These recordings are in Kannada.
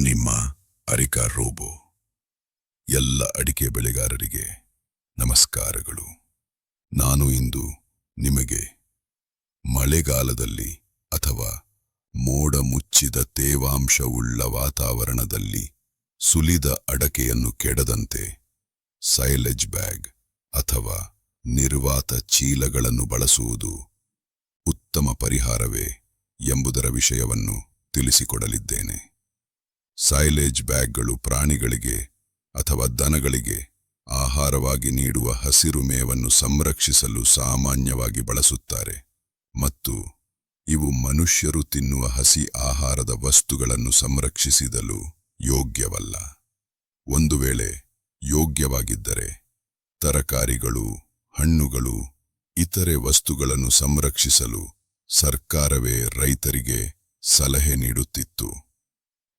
ನಿಮ್ಮ ಅರಿಕಾ ರೋಬೋ. ಎಲ್ಲ ಅಡಿಕೆ ಬೆಳೆಗಾರರಿಗೆ ನಮಸ್ಕಾರಗಳು. ನಾನು ಇಂದು ನಿಮಗೆ ಮಳೆಗಾಲದಲ್ಲಿ ಅಥವಾ ಮೋಡ ಮುಚ್ಚಿದ ತೇವಾಂಶವುಳ್ಳ ವಾತಾವರಣದಲ್ಲಿ ಸುಲಿದ ಅಡಕೆಯನ್ನು ಕೆಡದಂತೆ ಸೈಲೆಜ್ ಬ್ಯಾಗ್ ಅಥವಾ ನಿರ್ವಾತ ಚೀಲಗಳನ್ನು ಬಳಸುವುದು ಉತ್ತಮ ಪರಿಹಾರವೇ ಎಂಬುದರ ವಿಷಯವನ್ನು ತಿಳಿಸಿಕೊಡಲಿದ್ದೇನೆ. ಸೈಲೇಜ್ ಬ್ಯಾಗ್ಗಳು ಪ್ರಾಣಿಗಳಿಗೆ ಅಥವಾ ದನಗಳಿಗೆ ಆಹಾರವಾಗಿ ನೀಡುವ ಹಸಿರು ಮೇವನ್ನು ಸಂರಕ್ಷಿಸಲು ಸಾಮಾನ್ಯವಾಗಿ ಬಳಸುತ್ತಾರೆ. ಮತ್ತು ಇವು ಮನುಷ್ಯರು ತಿನ್ನುವ ಹಸಿ ಆಹಾರದ ವಸ್ತುಗಳನ್ನು ಸಂರಕ್ಷಿಸಿದಲು ಯೋಗ್ಯವಲ್ಲ. ಒಂದು ವೇಳೆ ಯೋಗ್ಯವಾಗಿದ್ದರೆ ತರಕಾರಿಗಳು, ಹಣ್ಣುಗಳು, ಇತರೆ ವಸ್ತುಗಳನ್ನು ಸಂರಕ್ಷಿಸಲು ಸರ್ಕಾರವೇ ರೈತರಿಗೆ ಸಲಹೆ ನೀಡುತ್ತಿತ್ತು.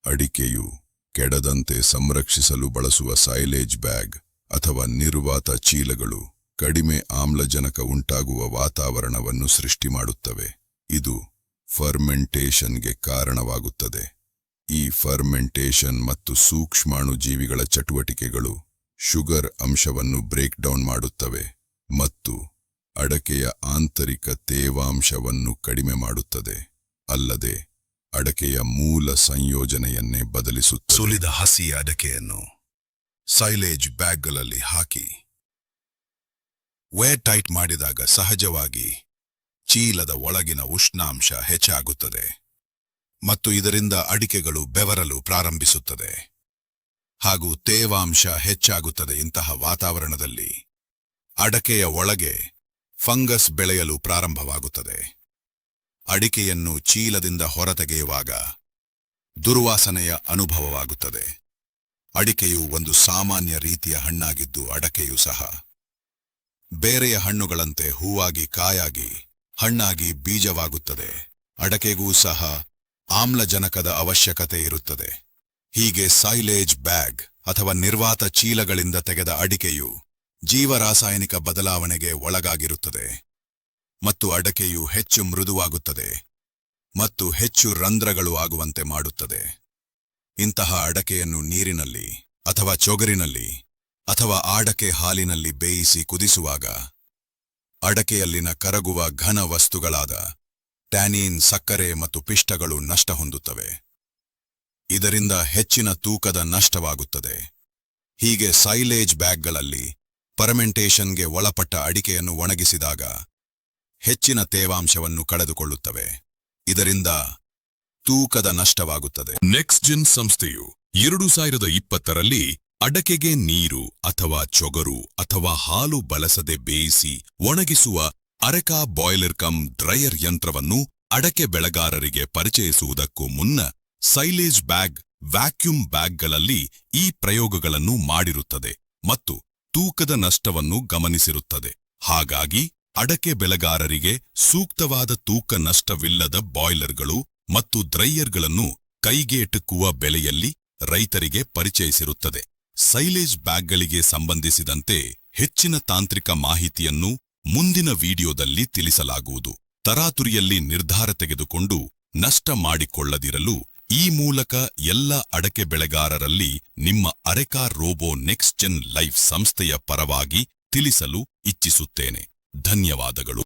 ಅಡಿಕೆಯು ಕೆಡದಂತೆ ಸಂರಕ್ಷಿಸಲು ಬಳಸುವ ಸೈಲೇಜ್ ಬ್ಯಾಗ್ ಅಥವಾ ನಿರ್ವಾತ ಚೀಲಗಳು ಕಡಿಮೆ ಆಮ್ಲಜನಕ ಉಂಟಾಗುವ ವಾತಾವರಣವನ್ನು ಸೃಷ್ಟಿ ಮಾಡುತ್ತವೆ. ಇದು ಫರ್ಮೆಂಟೇಷನ್ಗೆ ಕಾರಣವಾಗುತ್ತದೆ. ಈ ಫರ್ಮೆಂಟೇಷನ್ ಮತ್ತು ಸೂಕ್ಷ್ಮಾಣು ಜೀವಿಗಳ ಚಟುವಟಿಕೆಗಳು ಶುಗರ್ ಅಂಶವನ್ನು ಬ್ರೇಕ್ ಡೌನ್ ಮಾಡುತ್ತವೆ ಮತ್ತು ಅಡಕೆಯ ಆಂತರಿಕ ತೇವಾಂಶವನ್ನು ಕಡಿಮೆ ಮಾಡುತ್ತದೆ. ಅಲ್ಲದೆ ಅಡಕೆಯ ಮೂಲ ಸಂಯೋಜನೆಯನ್ನೇ ಬದಲಿಸುತ್ತದೆ. ಸುಲಿದ ಹಸಿ ಅಡಕೆಯನ್ನು ಸೈಲೇಜ್ ಬ್ಯಾಗ್ಗಳಲ್ಲಿ ಹಾಕಿ ವೇರ್ ಟೈಟ್ ಮಾಡಿದಾಗ ಸಹಜವಾಗಿ ಚೀಲದ ಒಳಗಿನ ಉಷ್ಣಾಂಶ ಹೆಚ್ಚಾಗುತ್ತದೆ ಮತ್ತು ಇದರಿಂದ ಅಡಿಕೆಗಳು ಬೆವರಲು ಪ್ರಾರಂಭಿಸುತ್ತದೆ. ಹಾಗೂ ತೇವಾಂಶ ಹೆಚ್ಚಾಗುತ್ತದೆ ಇಂತಹ ವಾತಾವರಣದಲ್ಲಿ ಅಡಕೆಯ ಒಳಗೆ ಫಂಗಸ್ ಬೆಳೆಯಲು ಪ್ರಾರಂಭವಾಗುತ್ತದೆ. ಅಡಿಕೆಯನ್ನು ಚೀಲದಿಂದ ಹೊರತೆಗೆಯುವಾಗ ದುರ್ವಾಸನೆಯ ಅನುಭವವಾಗುತ್ತದೆ. ಅಡಿಕೆಯು ಒಂದು ಸಾಮಾನ್ಯ ರೀತಿಯ ಹಣ್ಣಾಗಿದ್ದು ಅಡಕೆಯೂ ಸಹ ಬೇರೆಯ ಹಣ್ಣುಗಳಂತೆ ಹೂವಾಗಿ ಕಾಯಾಗಿ ಹಣ್ಣಾಗಿ ಬೀಜವಾಗುತ್ತದೆ. ಅಡಕೆಗೂ ಸಹ ಆಮ್ಲಜನಕದ ಅವಶ್ಯಕತೆ ಇರುತ್ತದೆ. ಹೀಗೆ ಸೈಲೇಜ್ ಬ್ಯಾಗ್ ಅಥವಾ ನಿರ್ವಾತ ಚೀಲಗಳಿಂದ ತೆಗೆದ ಅಡಿಕೆಯು ಜೀವರಾಸಾಯನಿಕ ಬದಲಾವಣೆಗೆ ಒಳಗಾಗಿರುತ್ತದೆ. ಮತ್ತು ಅಡಕೆಯು ಹೆಚ್ಚು ಮೃದುವಾಗುತ್ತದೆ ಮತ್ತು ಹೆಚ್ಚು ರಂಧ್ರಗಳು ಆಗುವಂತೆ ಮಾಡುತ್ತದೆ. ಇಂತಹ ಅಡಕೆಯನ್ನು ನೀರಿನಲ್ಲಿ ಅಥವಾ ಚೊಗರಿನಲ್ಲಿ ಅಥವಾ ಆಡಕೆ ಹಾಲಿನಲ್ಲಿ ಬೇಯಿಸಿ ಕುದಿಸುವಾಗ ಅಡಕೆಯಲ್ಲಿನ ಕರಗುವ ಘನ ವಸ್ತುಗಳಾದ ಟ್ಯಾನೀನ್, ಸಕ್ಕರೆ ಮತ್ತು ಪಿಷ್ಟಗಳು ನಷ್ಟ ಹೊಂದುತ್ತವೆ. ಇದರಿಂದ ಹೆಚ್ಚಿನ ತೂಕದ ನಷ್ಟವಾಗುತ್ತದೆ. ಹೀಗೆ ಸೈಲೇಜ್ ಬ್ಯಾಗ್ಗಳಲ್ಲಿ ಪರ್ಮೆಂಟೇಷನ್ಗೆ ಒಳಪಟ್ಟ ಅಡಿಕೆಯನ್ನು ಒಣಗಿಸಿದಾಗ ಹೆಚ್ಚಿನ ತೇವಾಂಶವನ್ನು ಕಳೆದುಕೊಳ್ಳುತ್ತವೆ. ಇದರಿಂದ ತೂಕದ ನಷ್ಟವಾಗುತ್ತದೆ. ನೆಕ್ಸ್ಟ್ ಜೆನ್ ಸಂಸ್ಥೆಯು ಎರಡು ಸಾವಿರದ ಇಪ್ಪತ್ತರಲ್ಲಿ ಅಡಕೆಗೆ ನೀರು ಅಥವಾ ಚೊಗರು ಅಥವಾ ಹಾಲು ಬಳಸದೆ ಬೇಯಿಸಿ ಒಣಗಿಸುವ ಅರೆಕಾ ಬಾಯ್ಲರ್ ಕಮ್ ಡ್ರೈಯರ್ ಯಂತ್ರವನ್ನು ಅಡಕೆ ಬೆಳೆಗಾರರಿಗೆ ಪರಿಚಯಿಸುವುದಕ್ಕೂ ಮುನ್ನ ಸೈಲೇಜ್ ಬ್ಯಾಗ್, ವ್ಯಾಕ್ಯೂಮ್ ಬ್ಯಾಗ್ಗಳಲ್ಲಿ ಈ ಪ್ರಯೋಗಗಳನ್ನು ಮಾಡಿರುತ್ತದೆ ಮತ್ತು ತೂಕದ ನಷ್ಟವನ್ನು ಗಮನಿಸಿರುತ್ತದೆ. ಹಾಗಾಗಿ ಅಡಕೆ ಬೆಳೆಗಾರರಿಗೆ ಸೂಕ್ತವಾದ ತೂಕ ನಷ್ಟವಿಲ್ಲದ ಬಾಯ್ಲರ್ಗಳು ಮತ್ತು ಡ್ರೈಯರ್ಗಳನ್ನು ಕೈಗೆಟುಕುವ ಬೆಲೆಯಲ್ಲಿ ರೈತರಿಗೆ ಪರಿಚಯಿಸಿರುತ್ತದೆ. ಸೈಲೇಜ್ ಬ್ಯಾಗ್ಗಳಿಗೆ ಸಂಬಂಧಿಸಿದಂತೆ ಹೆಚ್ಚಿನ ತಾಂತ್ರಿಕ ಮಾಹಿತಿಯನ್ನು ಮುಂದಿನ ವಿಡಿಯೋದಲ್ಲಿ ತಿಳಿಸಲಾಗುವುದು. ತರಾತುರಿಯಲ್ಲಿ ನಿರ್ಧಾರ ತೆಗೆದುಕೊಂಡು ನಷ್ಟ ಮಾಡಿಕೊಳ್ಳದಿರಲು ಈ ಮೂಲಕ ಎಲ್ಲ ಅಡಕೆ ಬೆಳೆಗಾರರಲ್ಲಿ ನಿಮ್ಮ areca robo next gen life ಸಂಸ್ಥೆಯ ಪರವಾಗಿ ತಿಳಿಸಲು ಇಚ್ಛಿಸುತ್ತೇನೆ ಧನ್ಯವಾದಗಳು.